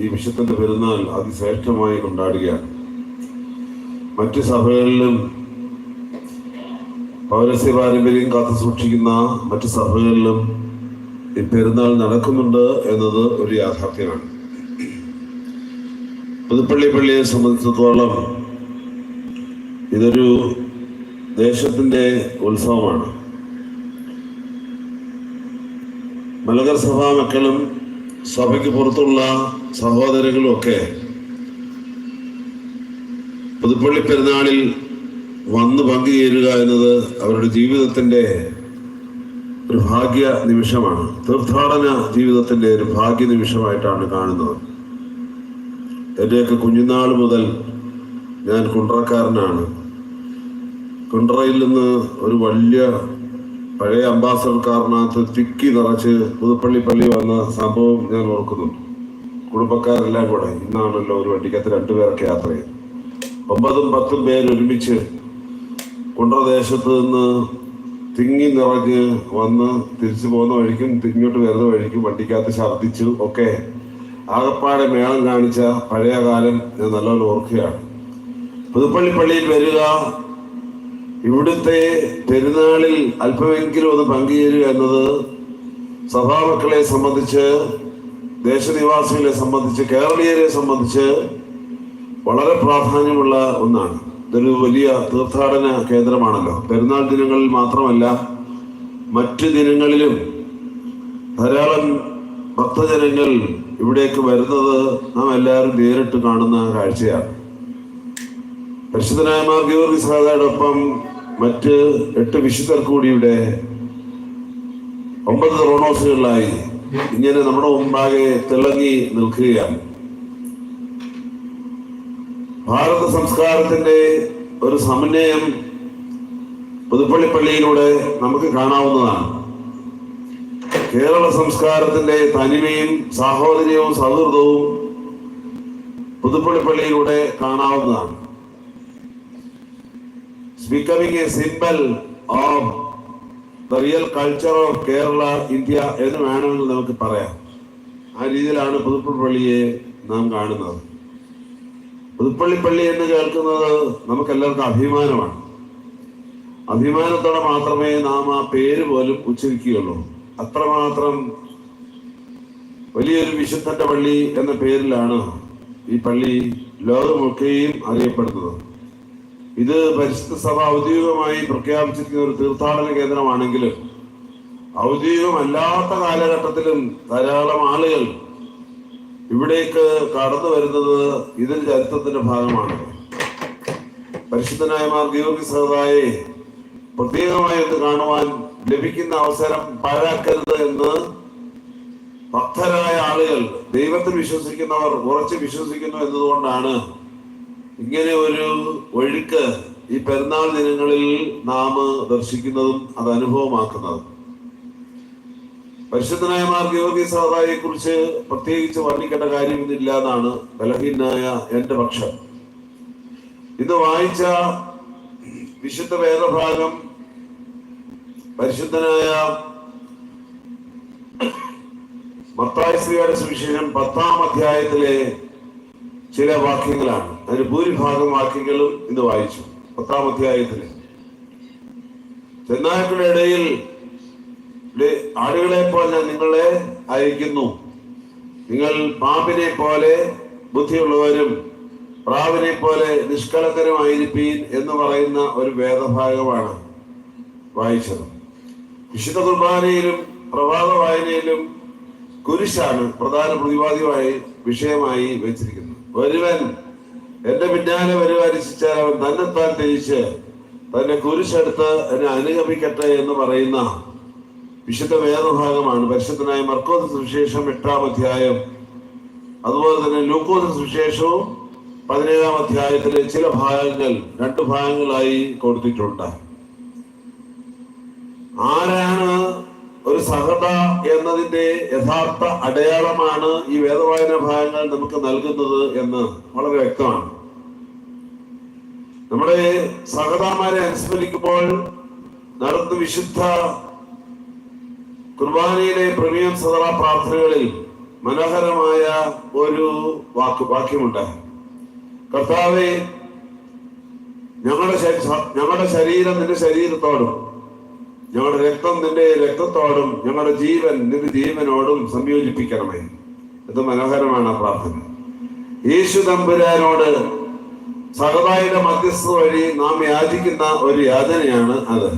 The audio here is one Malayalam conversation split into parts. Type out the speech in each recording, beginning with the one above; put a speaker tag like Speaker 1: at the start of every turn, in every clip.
Speaker 1: ഈ വിശുദ്ധന്റെ പെരുന്നാൾ അതിശ്രേഷ്ഠമായി കൊണ്ടാടുകയാണ്. മറ്റു സഭകളിലും പൗരസ്യ പാരമ്പര്യം കാത്തു സൂക്ഷിക്കുന്ന മറ്റു സഭകളിലും ഈ പെരുന്നാൾ നടക്കുന്നുണ്ട് എന്നത് ഒരു യാഥാർത്ഥ്യമാണ്. പുതുപ്പള്ളി പള്ളിയെ സംബന്ധിച്ചിടത്തോളം ഇതൊരു ദേശത്തിന്റെ ഉത്സവമാണ്. മലകർ സഭാ മക്കളും സഭയ്ക്ക് പുറത്തുള്ള സഹോദരങ്ങളും ഒക്കെ പുതുപ്പള്ളി പെരുന്നാളിൽ വന്ന് പങ്കുചേരുക എന്നത് അവരുടെ ജീവിതത്തിന്റെ ഒരു ഭാഗ്യ നിമിഷമാണ്. തീർത്ഥാടന ജീവിതത്തിന്റെ ഒരു ഭാഗ്യ നിമിഷമായിട്ടാണ് കാണുന്നത്. എന്റെയൊക്കെ കുഞ്ഞുനാൾ മുതൽ ഞാൻ കുണ്ട്രക്കാരനാണ്. കുണ്ട്രയിൽ നിന്ന് ഒരു വലിയ പഴയ അംബാസഡർ കാറിനകത്ത് തിക്കി നിറച്ച് പുതുപ്പള്ളി പള്ളി വന്ന സംഭവം ഞാൻ ഓർക്കുന്നുണ്ട്. കുടുംബക്കാരെല്ലാം കൂടെ ഇന്നാണല്ലോ ഒരു വണ്ടിക്കകത്ത് രണ്ടുപേരൊക്കെ യാത്ര ചെയ്തു ഒമ്പതും പത്തും പേര് ഒരുമിച്ച് കുണ്ട്രദേശത്ത് നിന്ന് തിങ്ങി നിറഞ്ഞ് വന്ന് തിരിച്ചു പോകുന്ന വഴിക്കും തിങ്ങോട്ട് വരുന്ന വഴിക്കും വണ്ടിക്കകത്ത് ഛർദ്ദിച്ചു. ഒക്കെ ആകപ്പാടെ മേളം കാണിച്ച പഴയ കാലം ഞാൻ നല്ലപോലെ ഓർക്കുകയാണ്. പുതുപ്പള്ളി പള്ളിയിൽ വരിക ഇവിടുത്തെ പെരുന്നാളിൽ അല്പമെങ്കിലും ഒന്ന് പങ്കുചേരുക എന്നത് സഭാമക്കളെ സംബന്ധിച്ച് ദേശനിവാസികളെ സംബന്ധിച്ച് കേരളീയരെ സംബന്ധിച്ച് വളരെ പ്രാധാന്യമുള്ള ഒന്നാണ്. ഇതൊരു വലിയ തീർത്ഥാടന കേന്ദ്രമാണല്ലോ. പെരുന്നാൾ ദിനങ്ങളിൽ മാത്രമല്ല മറ്റ് ദിനങ്ങളിലും ധാരാളം ഭക്തജനങ്ങൾ ഇവിടേക്ക് വരുന്നത് നാം എല്ലാവരും നേരിട്ട് കാണുന്ന കാഴ്ചയാണ്. പരിശുദ്ധനായ മാർ ഗീവർഗി സാദയോടൊപ്പം മറ്റ് എട്ട് വിശുദ്ധർ കൂടി ഇവിടെ ഒമ്പത് റോണോസുകളിലായി ഇങ്ങനെ നമ്മുടെ മുമ്പാകെ തിളങ്ങി നിൽക്കുകയാണ്. ഭാരത സംസ്കാരത്തിന്റെ ഒരു സമന്വയം പുതുപ്പള്ളി പള്ളിയിലൂടെ നമുക്ക് കാണാവുന്നതാണ്. കേരള സംസ്കാരത്തിന്റെ തനിമയും സാഹോദര്യവും സൗഹൃദവും പുതുപ്പള്ളി പള്ളിയിലൂടെ കാണാവുന്നതാണ്. Becoming a symbol of the real culture of Kerala India എന്ന് വേണമെങ്കിൽ നമുക്ക് പറയാം. ആ രീതിയിലാണ് പുതുപ്പള്ളി നാം കാണുന്നത്. പുതുപ്പള്ളി പള്ളി എന്ന് കേൾക്കുന്നത് നമുക്ക് എല്ലാവർക്കും അഭിമാനമാണ്. അഭിമാനത്തോടെ മാത്രമേ നാം ആ പേര് പോലും ഉച്ചരിക്കുകയുള്ളൂ. അത്രമാത്രം വലിയൊരു വിശുദ്ധന്റെ പള്ളി എന്ന പേരിലാണ് ഈ പള്ളി ലോകമൊക്കെയും അറിയപ്പെടുന്നത്. ഇത് പരിശുദ്ധ സഭ ഔദ്യോഗികമായി പ്രഖ്യാപിച്ചിരിക്കുന്ന ഒരു തീർത്ഥാടന കേന്ദ്രമാണെങ്കിലും ഔദ്യോഗികമല്ലാത്ത കാലഘട്ടത്തിലും ധാരാളം ആളുകൾ ഇവിടേക്ക് കടന്നു വരുന്നത് ഇതിൽ ചരിത്രത്തിന്റെ ഭാഗമാണ്. പരിശുദ്ധനായ മാർ ഗീവർഗി സഹതായെ പ്രത്യേകമായി ഇത് കാണുവാൻ ലഭിക്കുന്ന അവസരം പാഴാക്കരുത് എന്ന് ഭക്തരായ ആളുകൾ ദൈവത്തിൽ വിശ്വസിക്കുന്നവർ ഉറച്ചു വിശ്വസിക്കുന്നു എന്നതുകൊണ്ടാണ് ഇങ്ങനെ ഒരു ഒഴുക്ക് ഈ പെരുന്നാൾ ദിനങ്ങളിൽ നാം ദർശിക്കുന്നതും അത് അനുഭവമാക്കുന്നതും. പരിശുദ്ധനായ മാർഗയോഗി സഹതായെ കുറിച്ച് പ്രത്യേകിച്ച് വർണിക്കേണ്ട കാര്യമൊന്നുമില്ല എന്നാണ് ബലഹീനായ എന്റെ പക്ഷം. ഇത് വായിച്ച വിശുദ്ധ വേദഭാഗം പരിശുദ്ധനായ മത്തായ സ്ത്രീയുടെ സുവിശേഷം പത്താം അധ്യായത്തിലെ ചില വാക്യങ്ങളാണ്. അതിന് ഭൂരിഭാഗം വാക്യങ്ങളും ഇന്ന് വായിച്ചു. പത്താം അധ്യായത്തിൽ ചെന്നായ്ക്കളുടെ ഇടയിൽ ആടുകളെ പോലെ നിങ്ങളെ അയക്കുന്നു നിങ്ങൾ പാമ്പിനെ പോലെ ബുദ്ധിയുള്ളവരും പ്രാവിനെ പോലെ നിഷ്കളങ്കരമായിരിപ്പീൻ എന്ന് പറയുന്ന ഒരു വേദഭാഗമാണ് വായിച്ചത്. വിശുദ്ധ കുർബാനയിലും പ്രഭാത വായനയിലും കുരിശാണ് പ്രധാന പ്രതിപാദ്യമായി വിഷയമായി വെച്ചിരിക്കുന്നത്. ഒരുവൻ എന്റെ പിന്നാലെ വരുവാനിച്ചാൽ അവൻ തന്നെത്താൻ തേച്ച് തന്റെ കുരിശെടുത്ത് എന്നെ അനുഗമിക്കട്ടെ എന്ന് പറയുന്ന വിശുദ്ധ വേദഭാഗമാണ് പരിശുദ്ധനായ മർക്കോസ് സുവിശേഷം എട്ടാം അധ്യായം. അതുപോലെ തന്നെ ലൂക്കോസ് സുവിശേഷവും പതിനേഴാം അധ്യായത്തിലെ ചില ഭാഗങ്ങൾ രണ്ട് ഭാഗങ്ങളായി കൊടുത്തിട്ടുണ്ട്. ആരാണ് ഒരു സഹത എന്നതിന്റെ യഥാർത്ഥ അടയാളമാണ് ഈ വേദവായന ഭാഗങ്ങൾ നമുക്ക് നൽകുന്നത് എന്ന് വളരെ വ്യക്തമാണ്. നമ്മുടെ സഹതാമാരെ അനുസ്മരിക്കുമ്പോൾ നടന്ന വിശുദ്ധ കുർബാനയിലെ പ്രമേയം സദറ പ്രാർത്ഥനകളിൽ മനോഹരമായ ഒരു വാക്ക് വാക്യമുണ്ട്. കർത്താവെ ഞങ്ങളുടെ ഞങ്ങളുടെ ശരീരം നിന്റെ ശരീരത്തോടും ഞങ്ങളുടെ രക്തം നിന്റെ രക്തത്തോടും ഞങ്ങളുടെ ജീവൻ നിന്റെ ജീവനോടും സംയോജിപ്പിക്കണമേ. ഇത് മനോഹരമാണ് പ്രാർത്ഥന. യേശു തമ്പുരാനോട് സഹതായുടെ മധ്യസ്ഥ വഴി നാം യാചിക്കുന്ന ഒരു യാതനയാണ് അത്.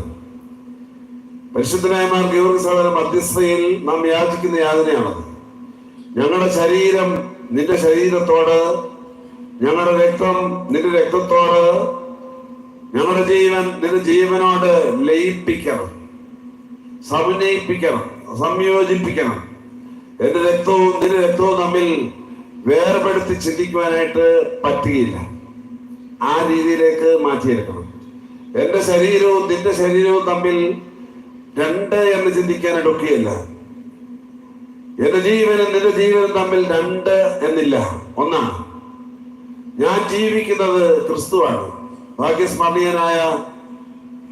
Speaker 1: പരിശുദ്ധനായമാർ ഗൗരി സഹോദര മധ്യസ്ഥയിൽ നാം യാചിക്കുന്ന യാതനയാണത് ഞങ്ങളുടെ ശരീരം നിന്റെ ശരീരത്തോട് ഞങ്ങളുടെ രക്തം നിന്റെ രക്തത്തോട് ഞങ്ങളുടെ ജീവൻ നിന്റെ ജീവനോട് ലയിപ്പിക്കണം. സമന്വയിപ്പിക്കണം സംയോജിപ്പിക്കണം. എന്റെ രക്തവും നിന്റെ രക്തവും തമ്മിൽ വേർപെടുത്തി ചിന്തിക്കുവാനായിട്ട് പറ്റുകയില്ല. ആ രീതിയിലേക്ക് മാറ്റിയെടുക്കണം. എന്റെ ശരീരവും നിന്റെ ശരീരവും തമ്മിൽ രണ്ട് എന്ന് ചിന്തിക്കാൻ എടുക്കുകയില്ല. എന്റെ ജീവനും നിന്റെ ജീവനും തമ്മിൽ രണ്ട് എന്നില്ല. ഒന്നാണ്. ഞാൻ ജീവിക്കുന്നത് ക്രിസ്തുവാണ്. ഭാഗ്യസ്മരണീയനായ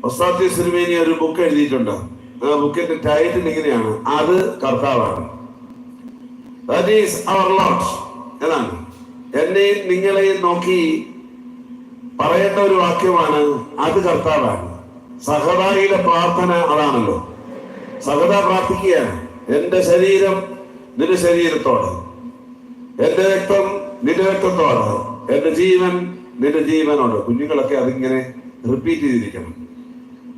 Speaker 1: ഒസാത്തി സിനിമേനി ഒരു ബുക്ക് എഴുതിയിട്ടുണ്ട്. ബുക്കിന്റെ ടൈറ്റിൽ ഇങ്ങനെയാണ്. അത് കർത്താവാണ്. എന്നാണ് എന്നെയും നിങ്ങളെയും നോക്കി പറയേണ്ട ഒരു വാക്യമാണ് അത് കർത്താവാണ്. സഹതായിയുടെ പ്രാർത്ഥന അതാണല്ലോ. സഹത പ്രാർത്ഥിക്കുകയാണ്. എന്റെ ശരീരം നിന്റെ ശരീരത്തോട്. എന്റെ രക്തം നിന്റെ രക്തത്തോട്. എന്റെ ജീവൻ നിന്റെ ജീവനോട്. കുഞ്ഞുങ്ങളൊക്കെ അതിങ്ങനെ റിപ്പീറ്റ് ചെയ്തിരിക്കണം.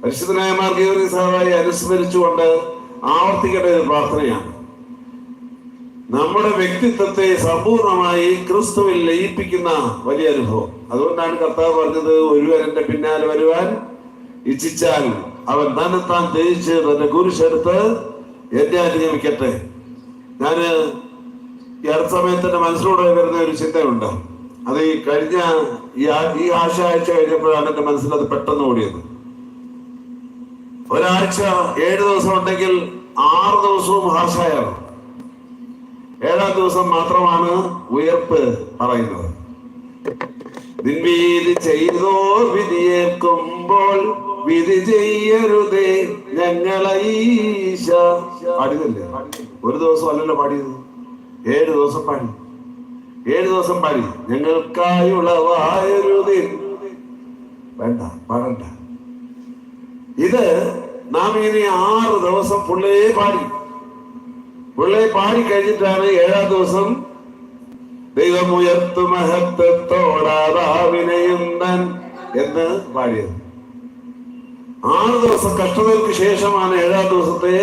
Speaker 1: പരിശുദ്ധനായ മാർഗീയ സഹായി അനുസ്മരിച്ചുകൊണ്ട് ആവർത്തിക്കേണ്ട ഒരു പ്രാർത്ഥനയാണ്. നമ്മുടെ വ്യക്തിത്വത്തെ സമ്പൂർണമായി ക്രിസ്തുവിൽ ലയിപ്പിക്കുന്ന വലിയ അനുഭവം. അതുകൊണ്ടാണ് കർത്താവ് പറഞ്ഞത് ഒരുവരന്റെ പിന്നാലെ വരുവാൻ ഇച്ഛിച്ചാൽ അവൻ തന്നെത്താൻ ജയിച്ച് തന്റെ കുരിശെടുത്ത് എന്നെ അനുഗമിക്കട്ടെ. ഞാൻ ഈ അടുത്ത സമയത്ത് മനസ്സിലൂടെ വരുന്ന ഒരു ചിന്തയുണ്ട്. അത് ഈ കഴിഞ്ഞ ഈ ആഴ്ച ആഴ്ച കഴിഞ്ഞപ്പോഴാണ് എന്റെ മനസ്സിൽ അത് പെട്ടെന്ന് ഓടിയത്. ഒരാഴ്ച ഏഴ് ദിവസം ഉണ്ടെങ്കിൽ ആറ് ദിവസവും ഹാർഷായാണ് ഏഴാം ദിവസം മാത്രമാണ് ഉയർപ്പ് പറയുന്നത്. നിൻവീതി ചെയ്തോ വിധിയേക്കുമ്പോൾ വിധി ചെയ്യരുതേ ഞങ്ങളെ ഈശ. പാടിയതല്ലേ? ഒരു ദിവസം അല്ലല്ലോ പാടിയത്. ഏഴ് ദിവസം പാടി. ഏഴ് ദിവസം പാടി. ഞങ്ങൾക്കായുള്ളവായരുതേ വേണ്ട പാടണ്ട. ഇത് നാം ഇനി ആറ് ദിവസം പുള്ളേ പാടി. പുള്ളേ പാടി കഴിഞ്ഞിട്ടാണ് ഏഴാം ദിവസം ദൈവമുയർത്തു മഹത്വത്തോടാതാവിനയുന്നൻ എന്ന് പാടിയത്. ആറ് ദിവസം കഷ്ടതകൾക്ക് ശേഷമാണ് ഏഴാം ദിവസത്തെ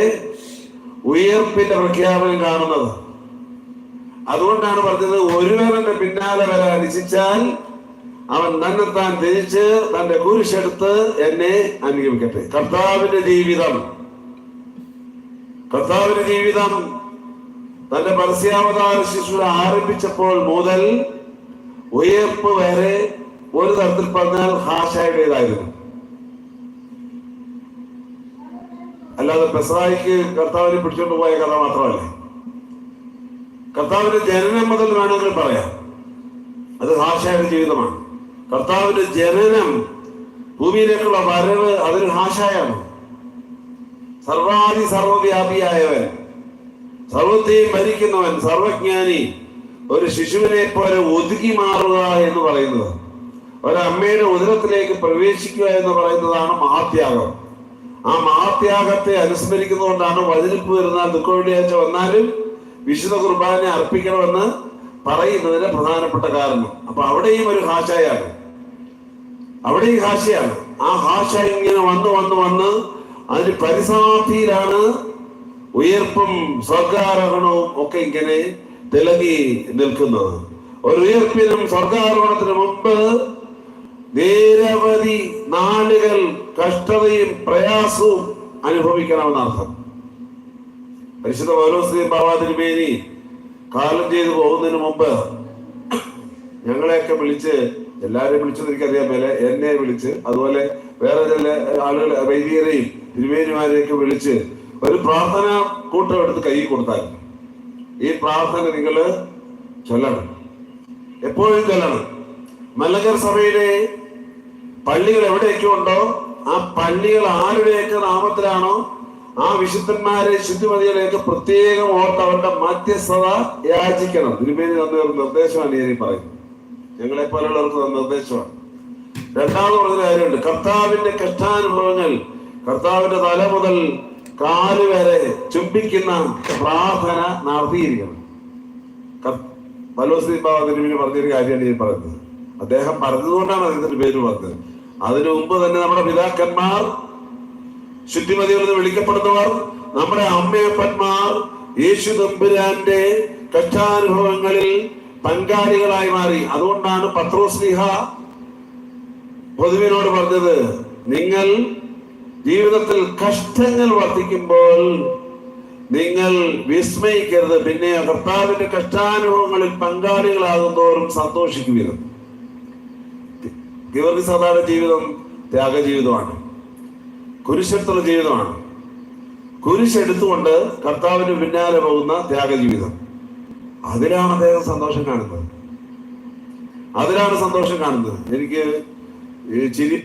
Speaker 1: ഉയർപ്പിന്റെ പ്രഖ്യാപനം കാണുന്നത്. അതുകൊണ്ടാണ് പറഞ്ഞത് ഒരുവനെ പിന്നാലെ വരാൻ ഇച്ഛിച്ചാൽ അവൻ തന്നെ തന്നെത്താൻ തിരിച്ച് തന്റെ കുരിശെടുത്ത് എന്നെ അനുഗമിക്കട്ടെ. കർത്താവിന്റെ ജീവിതം. കർത്താവിന്റെ ജീവിതം തന്റെ പരസ്യാവതാര ശിശുര ആരംഭിച്ചപ്പോൾ മുതൽ ഉയർപ്പ് വരെ ഒരു തരത്തിൽ പറഞ്ഞാൽ ഹാഷായുടേതായിരുന്നു. അല്ലാതെ പെസറായിക്ക് കർത്താവിനെ പിടിച്ചോണ്ട് പോയ കഥ മാത്രമല്ല? കർത്താവിന്റെ ജനനം മുതൽ വേണമെങ്കിൽ പറയാം. അത് ഹാഷായുടെ ജീവിതമാണ്. കർത്താവിന്റെ ജനനം ഭൂമിയിലേക്കുള്ള വരവ് അതൊരു ഹാഷായാണ് സർവാധി സർവവ്യാപിയായവൻ സർവത്തെയും ഭരിക്കുന്നവൻ സർവജ്ഞാനി ഒരു ശിശുവിനെ പോലെ ഒതുക്കി മാറുക എന്ന് പറയുന്നത്. ഒരമ്മയുടെ ഉദരത്തിലേക്ക് പ്രവേശിക്കുക എന്ന് പറയുന്നതാണ് മഹാത്യാഗം. ആ മഹാത്യാഗത്തെ അനുസ്മരിക്കുന്നതുകൊണ്ടാണ് വചനിപ്പ് വരുന്ന ദുഃഖ വെള്ളിയാഴ്ച വന്നാലും വിശുദ്ധ കുർബാന അർപ്പിക്കണമെന്ന് പറയുന്നതിന് പ്രധാനപ്പെട്ട കാരണം. അപ്പൊ അവിടെയും ഒരു ഹാഷയാണ് അവിടെ ഈ ഹാഷയാണ് ആ ഹാഷ ഇങ്ങനെ വന്ന് വന്ന് വന്ന് അതിന് പരിസമാപ്തിയിലാണ് ഉയർപ്പും സ്വർഗാരോഹണവും ഒക്കെ ഇങ്ങനെ തിളങ്ങി നിൽക്കുന്നത്. ഒരു ഉയർപ്പിനും സ്വർഗാരോഹണത്തിന് മുമ്പ് നിരവധി നാളുകൾ കഷ്ടതയും പ്രയാസവും അനുഭവിക്കണമെന്നർത്ഥം പരിശുദ്ധ ഓരോസ്ത്രീ ബാബാതിരുമേനി കാലം ചെയ്തു പോകുന്നതിന് മുമ്പ് ഞങ്ങളെയൊക്കെ വിളിച്ച് എല്ലാരെയും വിളിച്ചത് എനിക്കറിയാൻ മേലെ എന്നെ വിളിച്ച് അതുപോലെ വേറെ ചില ആളുകൾ വൈദികരെയും തിരുമേനിമാരെയൊക്കെ വിളിച്ച് ഒരു പ്രാർത്ഥന കൂട്ടം എടുത്ത് കൈ കൊടുത്താൽ ഈ പ്രാർത്ഥന നിങ്ങൾ ചൊല്ലണം. എപ്പോഴും ചൊല്ലണം. മലങ്കർ സഭയിലെ പള്ളികൾ എവിടെയൊക്കെ ഉണ്ടോ ആ പള്ളികൾ ആരുടെയൊക്കെ നാമത്തിലാണോ ആ വിശുദ്ധന്മാരെ ശുദ്ധിമതികളെയൊക്കെ പ്രത്യേകം ഓർത്ത് അവരുടെ മധ്യസ്ഥത യാചിക്കണം. തിരുമേനി തന്ന നിർദ്ദേശമാണ് ഞാൻ ഈ പറയുന്നത്. ഞങ്ങളെ പോലുള്ളവർക്ക് നിർദ്ദേശമാണ് രണ്ടാമത് പറഞ്ഞ കാര്യമുണ്ട്. കർത്താവിന്റെ കഷ്ടാനുഭവങ്ങൾ കർത്താവിന്റെ തല മുതൽ കാൽ വരെ ചുംബിക്കുന്ന പ്രാർത്ഥന നടത്തിയിരിക്കണം. പലോസി ബാബിന് പറഞ്ഞൊരു കാര്യമാണ് ഞാൻ പറയുന്നത് അദ്ദേഹം പറഞ്ഞതുകൊണ്ടാണ് അദ്ദേഹത്തിന്റെ പേര് പറഞ്ഞത്. അതിനു മുമ്പ് തന്നെ നമ്മുടെ പിതാക്കന്മാർ ശുദ്ധിമതികൾ എന്ന് വിളിക്കപ്പെടുന്നവർ നമ്മുടെ അമ്മയപ്പന്മാർ യേശു തമ്പുരാന്റെ കഷ്ടാനുഭവങ്ങളിൽ പങ്കാളികളായി മാറി. അതുകൊണ്ടാണ് പത്രോസ്ലിഹ പൊതുവിനോട് പറഞ്ഞത് നിങ്ങൾ ജീവിതത്തിൽ കഷ്ടങ്ങൾ വർദ്ധിക്കുമ്പോൾ നിങ്ങൾ വിസ്മയിക്കരുത്. പിന്നെ കർത്താവിന്റെ കഷ്ടാനുഭവങ്ങളിൽ പങ്കാളികളാകുന്നതോറും സന്തോഷിക്കുവിരുന്നു ഗവർണി സദാടെ ജീവിതം ത്യാഗ ജീവിതമാണ് കുരിശെടുത്തുള്ള ജീവിതമാണ്. കുരിശെടുത്തുകൊണ്ട് കർത്താവിന് പിന്നാലെ പോകുന്ന ത്യാഗ ജീവിതം അതിലാണ് അദ്ദേഹം സന്തോഷം കാണുന്നത്. അതിലാണ് സന്തോഷം കാണുന്നത്. എനിക്ക് ചിരി